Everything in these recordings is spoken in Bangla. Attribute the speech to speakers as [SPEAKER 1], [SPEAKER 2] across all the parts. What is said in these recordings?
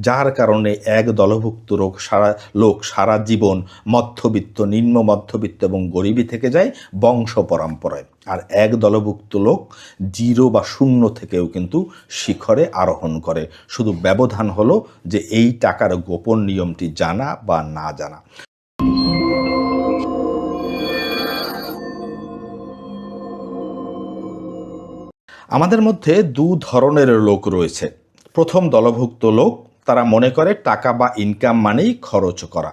[SPEAKER 1] যার কারণে এক দলভুক্ত লোক সারা লোক সারা জীবন মধ্যবিত্ত, নিম্ন মধ্যবিত্ত এবং গরিবী থেকে যায় বংশ পরম্পরায়। আর এক দলভুক্ত লোক জিরো বা শূন্য থেকেও কিন্তু শিখরে আরোহণ করে। শুধু ব্যবধান হলো যে এই টাকার গোপন নিয়মটি জানা বা না জানা। আমাদের মধ্যে দু ধরনের লোক রয়েছে। প্রথম দলভুক্ত লোক তারা মনে করে টাকা বা ইনকাম মানেই খরচ করা।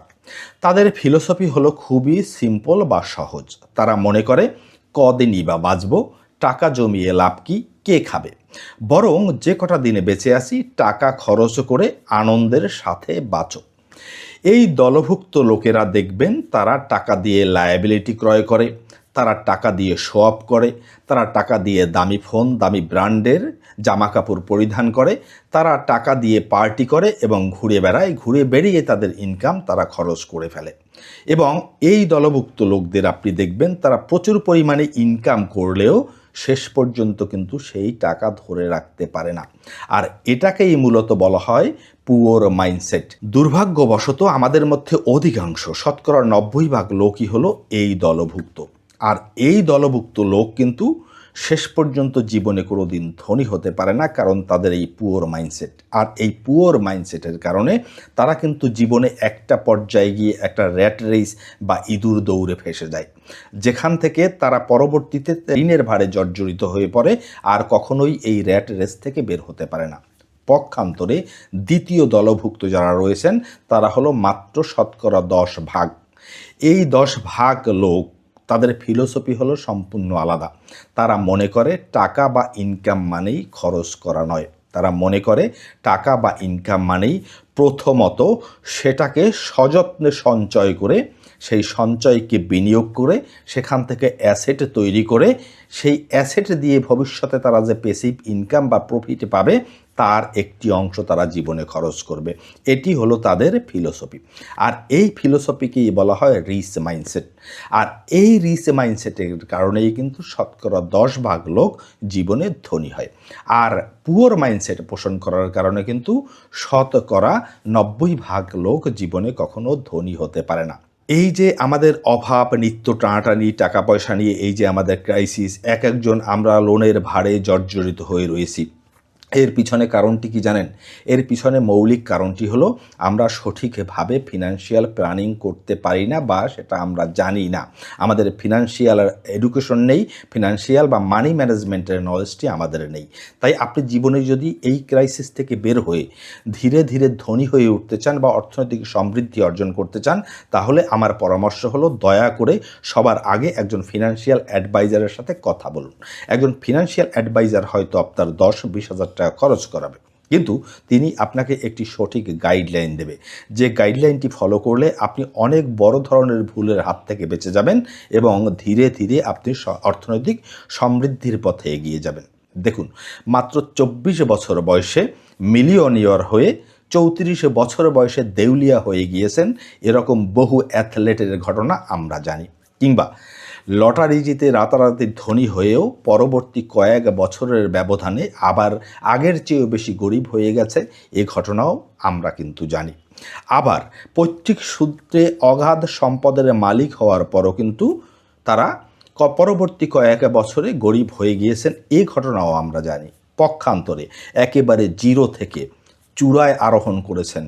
[SPEAKER 1] তাদের ফিলোসফি হলো খুবই সিম্পল বা সহজ। তারা মনে করে, কদিনই বা বাঁচবো, টাকা জমিয়ে লাভ কি, কে খাবে? বরং যে কটা দিনে বেঁচে আসি টাকা খরচ করে আনন্দের সাথে বাঁচো। এই দলভুক্ত লোকেরা দেখবেন তারা টাকা দিয়ে লায়াবিলিটি ক্রয় করে। তারা টাকা দিয়ে শো অফ করে, তারা টাকা দিয়ে দামি ফোন, দামি ব্র্যান্ডের জামা কাপড় পরিধান করে, তারা টাকা দিয়ে পার্টি করে এবং ঘুরে বেড়ায়, ঘুরে বেরিয়ে তাদের ইনকাম তারা খরচ করে ফেলে। এবং এই দলভুক্ত লোকদের আপনি দেখবেন, তারা প্রচুর পরিমাণে ইনকাম করলেও শেষ পর্যন্ত কিন্তু সেই টাকা ধরে রাখতে পারে না। আর এটাকেই মূলত বলা হয় পুওর মাইন্ডসেট। দুর্ভাগ্যবশত আমাদের মধ্যে অধিকাংশ শতকরা নব্বই ভাগ লোকই হলো এই দলভুক্ত। আর এই দলভুক্ত লোক কিন্তু শেষ পর্যন্ত জীবনে কোনো দিন ধনী হতে পারে না, কারণ তাদের এই পুওর মাইন্ডসেট। আর এই পুওর মাইন্ডসেটের কারণে তারা কিন্তু জীবনে একটা পর্যায়ে গিয়ে একটা র্যাট রেস বা ইঁদুর দৌড়ে ফেসে যায়। যেখান থেকে তারা পরবর্তীতে ঋণের ভারে জর্জরিত হয়ে পড়ে আর কখনোই এই র্যাট রেস থেকে বের হতে পারে না। পক্ষান্তরে দ্বিতীয় দলভুক্ত যারা রয়েছেন, তারা হলো মাত্র শতকরা দশ ভাগ। এই দশ ভাগ লোক তাদের ফিলোসফি হলো সম্পূর্ণ আলাদা। তারা মনে করে টাকা বা ইনকাম মানেই খরচ করা নয়। তারা মনে করে টাকা বা ইনকাম মানেই প্রথমত সেটাকে সযত্নে সঞ্চয় করে, সেই সঞ্চয়কে বিনিয়োগ করে, সেখান থেকে অ্যাসেট তৈরি করে, সেই অ্যাসেট দিয়ে ভবিষ্যতে তারা যে পেসিভ ইনকাম বা প্রফিট পাবে তার একটি অংশ তারা জীবনে খরচ করবে। এটি হলো তাদের ফিলোসফি আর এই ফিলোসফিকেই বলা হয় রিস মাইন্ডসেট। আর এই রিস মাইন্ডসেটের কারণেই কিন্তু শতকরা দশ ভাগ লোক জীবনে ধনী হয়। আর পুয়ার মাইন্ডসেট পোষণ করার কারণে কিন্তু শতকরা নব্বই ভাগ লোক জীবনে কখনো ধনী হতে পারে না। এই যে আমাদের অভাব, নিত্য টানাটানি টাকা পয়সা নিয়ে, এই যে আমাদের ক্রাইসিস এক একজন আমরা লোনের ভারে জর্জরিত হয়ে রয়েছি। এর পিছনে কারণটি কি জানেন? এর পিছনে মৌলিক কারণটি হলো, আমরা সঠিকভাবে ফিনান্সিয়াল প্ল্যানিং করতে পারি না বা সেটা আমরা জানি না। আমাদের ফিনান্সিয়াল এডুকেশন নেই ফিনান্সিয়াল বা মানি ম্যানেজমেন্টের নলেজটি আমাদের নেই। তাই আপনি জীবনে যদি এই ক্রাইসিস থেকে বের হয়ে ধীরে ধীরে ধনী হয়ে উঠতে চান বা অর্থনৈতিক সমৃদ্ধি অর্জন করতে চান, তাহলে আমার পরামর্শ হলো, দয়া করে সবার আগে একজন ফিনান্সিয়াল অ্যাডভাইজারের সাথে কথা বলুন। একজন ফিনান্সিয়াল অ্যাডভাইজার হয়তো আপনার দশ বিশ হাজার টাকা খরচ করাবে। কিন্তু তিনি আপনাকে একটি সঠিক গাইডলাইন দেবে। যে গাইডলাইনটি ফলো করলে আপনি অনেক বড় ধরনের ভুলের হাত থেকে বেঁচে যাবেন এবং ধীরে ধীরে আপনি অর্থনৈতিক সমৃদ্ধির পথে এগিয়ে যাবেন। দেখুন, মাত্র চব্বিশ বছর বয়সে মিলিয়নিয়র হয়ে চৌত্রিশ বছর বয়সে দেউলিয়া হয়ে গিয়েছেন, এরকম বহু অ্যাথলেটের ঘটনা আমরা জানি। কিংবা লটারি জিতে রাতারাতি ধনী হয়েও পরবর্তী কয়েক বছরের ব্যবধানে আবার আগের চেয়েও বেশি গরিব হয়ে গেছে, এ ঘটনাও আমরা কিন্তু জানি। আবার পৈতৃক সূত্রে অগাধ সম্পদের মালিক হওয়ার পরও কিন্তু তারা পরবর্তী কয়েক বছরে গরিব হয়ে গিয়েছেন, এ ঘটনাও আমরা জানি। পক্ষান্তরে একেবারে জিরো থেকে চূড়ায় আরোহণ করেছেন,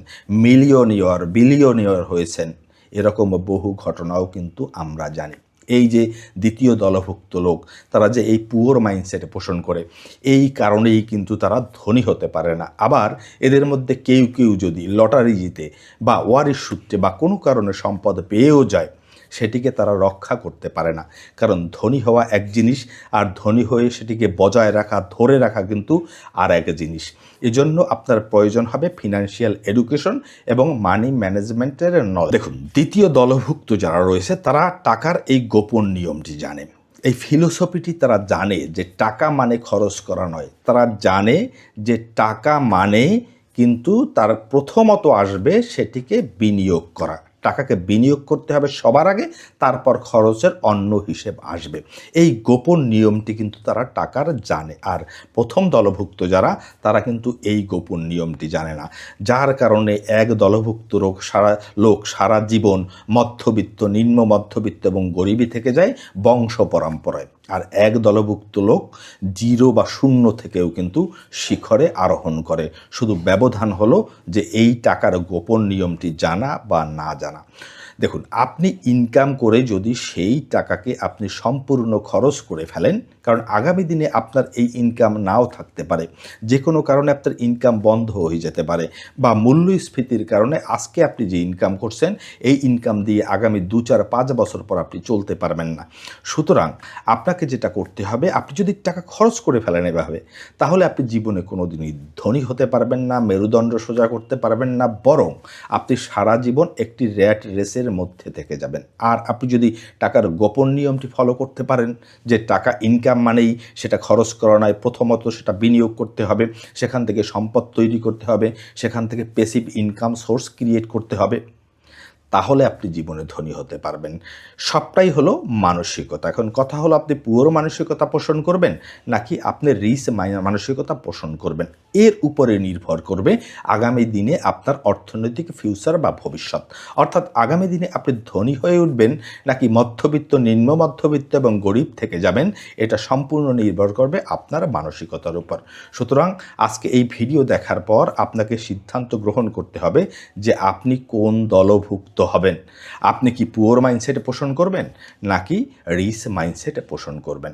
[SPEAKER 1] মিলিয়নিয়র, বিলিয়নিয়র হয়েছেন, এরকম বহু ঘটনাও কিন্তু আমরা জানি। এই যে দ্বিতীয় দলভুক্ত লোক, তারা যে এই পুয়োর মাইন্ডসেটে পোষণ করে, এই কারণেই কিন্তু তারা ধনী হতে পারে না। আবার এদের মধ্যে কেউ কেউ যদি লটারি জিতে বা ওয়ারিশ সূত্রে বা কোনো কারণে সম্পদ পেয়েও যায় সেটিকে তারা রক্ষা করতে পারে না। কারণ ধনী হওয়া এক জিনিস আর ধনী হয়ে সেটিকে বজায় রাখা, ধরে রাখা কিন্তু আর এক জিনিস। এজন্য আপনার প্রয়োজন হবে ফিনান্সিয়াল এডুকেশন এবং মানি ম্যানেজমেন্টের নলেজ দেখুন, দ্বিতীয় দলভুক্ত যারা রয়েছে, তারা টাকার এই গোপন নিয়মটি জানে। এই ফিলোসফিটি তারা জানে যে টাকা মানে খরচ করা নয়। তারা জানে যে টাকা মানে কিন্তু তার প্রথমত আসবে সেটিকে বিনিয়োগ করা। টাকাকে বিনিয়োগ করতে হবে সবার আগে, তারপর খরচের অন্য হিসেব আসবে। এই গোপন নিয়মটি কিন্তু তারা টাকার জানে, আর প্রথম দলভুক্ত যারা, তারা কিন্তু এই গোপন নিয়মটি জানে না। যার কারণে এক দলভুক্ত রোগ সারা, লোক সারা জীবন মধ্যবিত্ত, নিম্ন মধ্যবিত্ত এবং গরিবী থেকে যায় বংশ পরম্পরায়। আর এক দলভুক্ত লোক জিরো বা শূন্য থেকেও কিন্তু শিখরে আরোহণ করে। শুধু ব্যবধান হলো যে এই টাকার গোপন নিয়মটি জানা বা না জানা। দেখুন, আপনি ইনকাম করে যদি সেই টাকাকে আপনি সম্পূর্ণ খরচ করে ফেলেন, কারণ আগামী দিনে আপনার এই ইনকাম নাও থাকতে পারে। যে কোনো কারণে আপনার ইনকাম বন্ধ হয়ে যেতে পারে বা মূল্যস্ফীতির কারণে আজকে আপনি যে ইনকাম করছেন, এই ইনকাম দিয়ে আগামী দু চার পাঁচ বছর পর আপনি চলতে পারবেন না। সুতরাং আপনাকে যেটা করতে হবে, আপনি যদি টাকা খরচ করে ফেলেন এভাবে, তাহলে আপনি জীবনে কোনো দিনই ধনী হতে পারবেন না, মেরুদণ্ড সোজা করতে পারবেন না, বরং আপনি সারা জীবন একটি র্যাট রেসের মধ্যে থেকে যাবেন। আর আপনি যদি টাকার গোপন নিয়মটি ফলো করতে পারেন, যে টাকা ইনকাম মানেই সেটা খরচ করা নয়, প্রথমত সেটা বিনিয়োগ করতে হবে, সেখান থেকে সম্পদ তৈরি করতে হবে, সেখান থেকে পেসিভ ইনকাম সোর্স ক্রিয়েট করতে হবে। তাহলে আপনি জীবনে ধনী হতে পারবেন। সবটাই হলো মানসিকতা। এখন কথা হলো, আপনি পুরো মানসিকতা পোষণ করবেন, নাকি আপনি রিস মানসিকতা পোষণ করবেন? এর উপরে নির্ভর করবে আগামী দিনে আপনার অর্থনৈতিক ফিউচার বা ভবিষ্যৎ। অর্থাৎ আগামী দিনে আপনি ধনী হয়ে উঠবেন, নাকি মধ্যবিত্ত, নিম্ন মধ্যবিত্ত এবং গরিব থেকে যাবেন, এটা সম্পূর্ণ নির্ভর করবে আপনার মানসিকতার উপর। সুতরাং আজকে এই ভিডিও দেখার পর আপনাকে সিদ্ধান্ত গ্রহণ করতে হবে যে আপনি কোন দলভুক্ত। হবেন। আপনি কি পুয়োর মাইন্ডসেটে পোষণ করবেন, নাকি রিস মাইন্ডসেটে পোষণ করবেন?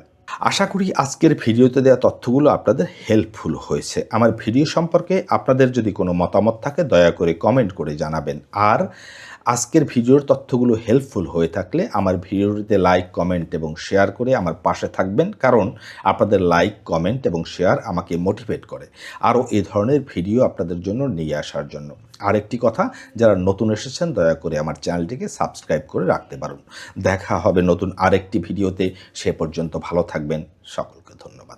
[SPEAKER 1] আশা করি আজকের ভিডিওতে দেওয়া তথ্যগুলো আপনাদের হেল্পফুল হয়েছে। আমার ভিডিও সম্পর্কে আপনাদের যদি কোনো মতামত থাকে, দয়া করে কমেন্ট করে জানাবেন। আর আজকের ভিডিওর তথ্যগুলো হেল্পফুল হয়ে থাকলে আমার ভিডিওটিতে লাইক কমেন্ট এবং শেয়ার করে আমার পাশে থাকবেন। কারণ আপনাদের লাইক কমেন্ট এবং শেয়ার আমাকে মোটিভেট করে। আরও এ ধরনের ভিডিও আপনাদের জন্য নিয়ে আসার জন্য। আরেকটি কথা, যারা নতুন এসেছেন, দয়া করে আমার চ্যানেলটিকে সাবস্ক্রাইব করে রাখতে পারুন। দেখা হবে নতুন আরেকটি ভিডিওতে। সে পর্যন্ত ভালো থাকবেন। সকলকে ধন্যবাদ।